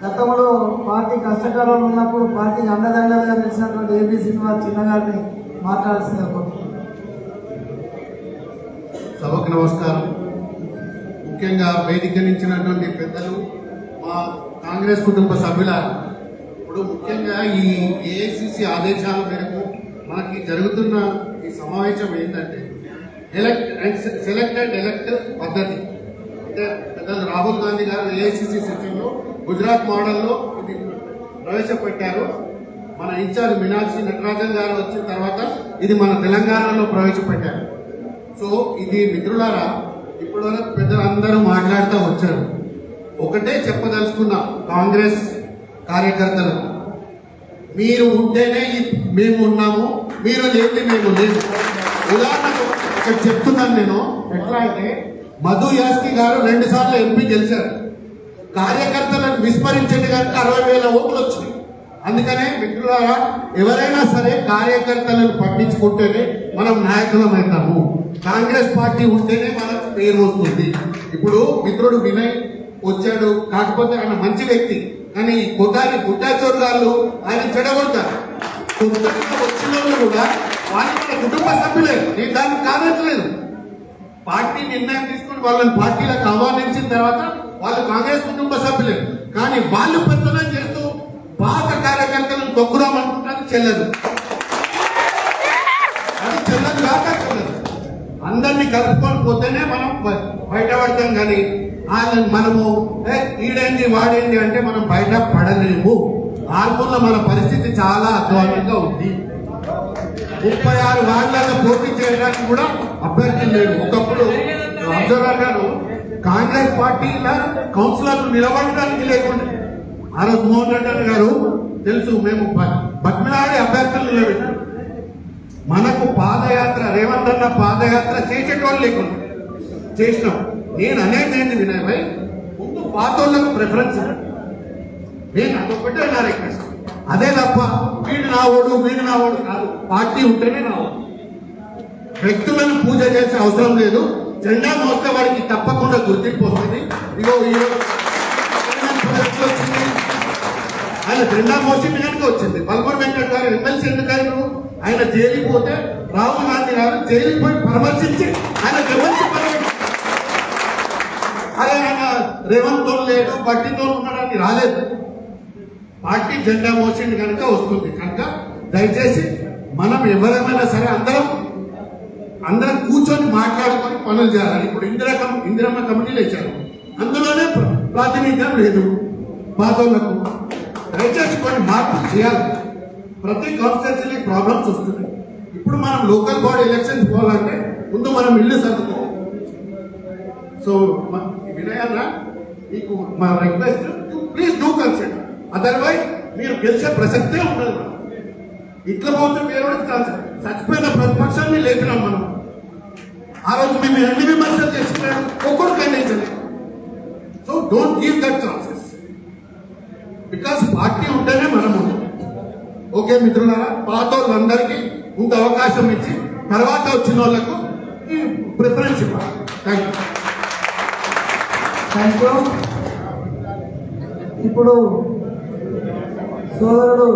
గతంలో పార్టీ కష్టకాలంలో ఉన్నప్పుడు పార్టీకి అండదండలుగా నిలిచినటువంటి ఏపీ శ్రీనివాస్ చిన్న గారిని మాట్లాడాల్సిందిగా సభకు నమస్కారం. ముఖ్యంగా వేదికనిచ్చినటువంటి పెద్దలు మా కాంగ్రెస్ కుటుంబ సభ్యుల ఇప్పుడు ముఖ్యంగా ఈ ఏఐసిసి ఆదేశాల మేరకు మనకి జరుగుతున్న ఈ సమావేశం ఏంటంటే ఎలక్ట్ సెలెక్టెడ్ ఎలక్ట్ పద్ధతి. అంటే పెద్దలు రాహుల్ గాంధీ గారు ఏఐసిసి సెషన్లో గుజరాత్ మోడల్లో ఇది ప్రవేశపెట్టారు. మన ఇన్ఛార్జ్ మీనాక్షి నటరాజన్ గారు వచ్చిన తర్వాత ఇది మన తెలంగాణలో ప్రవేశపెట్టారు. సో ఇది మిత్రులారా ఇప్పటివరకు పెద్దలందరూ మాట్లాడుతూ వచ్చారు. ఒకటే చెప్పదలుచుకున్న కాంగ్రెస్ కార్యకర్తలు. మీరు ఉంటేనే మేము ఉన్నాము మీరు లేని మేము లేము. ఉదాహరణకు ఇక్కడ చెప్తున్నాను నేను. ఎట్లా అంటే మధు యాస్కి గారు రెండు సార్లు ఎంపీ గెలిచారు. కార్యకర్తలను విస్మరించండి కానీ అరవై వేల ఓట్లు వచ్చినాయి. అందుకనే మిత్రులారా ఎవరైనా సరే కార్యకర్తలను పట్టించుకుంటేనే మనం నాయకులం అవుతాము. కాంగ్రెస్ పార్టీ ఉంటేనే మనకు పేరు వస్తుంది ఇప్పుడు మిత్రుడు వినయ్ వచ్చాడు కాకపోతే ఆయన మంచి వ్యక్తి. కానీ ఈ గుడ్డాచోరు గుట్టాచోరు గారు ఆయన చెడగొడతారు. వచ్చిన వాళ్ళు కూడా వాళ్ళు మన కుటుంబ సభ్యులే. నేను దాన్ని కాదట్లేదు పార్టీ నిర్ణయం తీసుకుని వాళ్ళని పార్టీలకు ఆహ్వానించిన తర్వాత వాళ్ళు కాంగ్రెస్ కుటుంబ సభ్యులే. కానీ వాళ్ళు పెత్తనం చేస్తూ పాత కార్యకర్తలను తొక్కుదామనుకుంటానికి చెల్లదు. అది చెల్లదు కాక చెల్లదు. అందరినీ కలుపుకొని పోతేనే మనం బయటపడతాం కానీ వాళ్ళని మనము "ఏ, ఈడేంటి వాడేంటి అంటే మనం బయట పడలేము. ఆర్మూర్లో మన పరిస్థితి చాలా అధ్వానంగా ఉంది. ముప్పై ఆరు వార్డులలో పోటీ చేయడానికి కూడా అభ్యర్థులు లేరు ఒక అబ్జర్వర్ గారు కాంగ్రెస్ పార్టీల కౌన్సిలర్లు నిలబడడానికి లేకుండా ఆ రోజు మోహన్ రెడ్డి గారు తెలుసు మేము బ- అభ్యర్థులు నిలబెట్టాం. మనకు పాదయాత్ర రేవంత్ అన్న పాదయాత్ర చేసేటోళ్ళు లేకుండా చేసినాం. నేను అనేది ఏంటి వినయ్ భాయ్? ముందు పాతోళ్ళకు ప్రిఫరెన్స్ నేను అదొకటే నా రిక్వెస్ట్ అదే తప్ప వీడు నా ఓడు వీడు నా ఓడు కాదు. పార్టీ ఉంటేనే నా వ్యక్తులను పూజ చేసే అవసరం లేదు. జెండా మోస్తే వాడికి తప్పకుండా గుర్తింపు వస్తుంది. ఇగో ఈ వచ్చింది. ఆయన జెండా మోసింది కనుక వచ్చింది. బల్మూర్ వెంకట గారు ఎమ్మెల్సీ ఎందుకు ఆయన ఆయన జైలుకి పోతే రాహుల్ గాంధీ గారు జైలుకి పోయి పరామర్శించి ఆయన అరే ఆయన రేవంత్తో లేడు బట్టితో ఉన్నాడని రాలేదు. పార్టీ జెండా మోసింది కనుక వస్తుంది. కనుక దయచేసి మనం ఎవరైనా సరే అందరం అందరం మాట్లాడుకొని పనులు చేయాలి ఇప్పుడు ఇందిరా ఇందిరమ్మ కమిటీలు ఇచ్చారు అందులోనే ప్రాతినిధ్యం లేదు. బాధలకు దయచేసి కొన్ని మార్పులు చేయాలి. ప్రతి కాన్స్టిట్యూన్సీకి ప్రాబ్లమ్స్ వస్తున్నాయి. ఇప్పుడు మనం లోకల్ బాడీ ఎలక్షన్స్ పోవాలంటే ముందు మనం ఇల్లు సర్దుకోవాలి. సో మ- వినయన్న మీకు మా request please do consider otherwise మీరు గెలిచే ప్రసక్తే ఉండదు. ఇట్లా పోతే మీరు చచ్చిపోయిన ప్రతిపక్షాన్ని లేపినాం మనం. ఆ రోజు మేము ఎన్ని విమర్శలు చేసుకున్నాను ఒక్కడు ఖండించలేదు so don't give that chances because party ఉంటేనే మనం ఉంటాం. ఓకే మిత్రులారా పాత వాళ్ళందరికీ ముందు అవకాశం ఇచ్చి తర్వాత వచ్చిన వాళ్ళకు ప్రిఫరెన్స్ ఇవ్వాలి. థ్యాంక్ యూ థ్యాంక్ యూ ఇప్పుడు సోదరుడు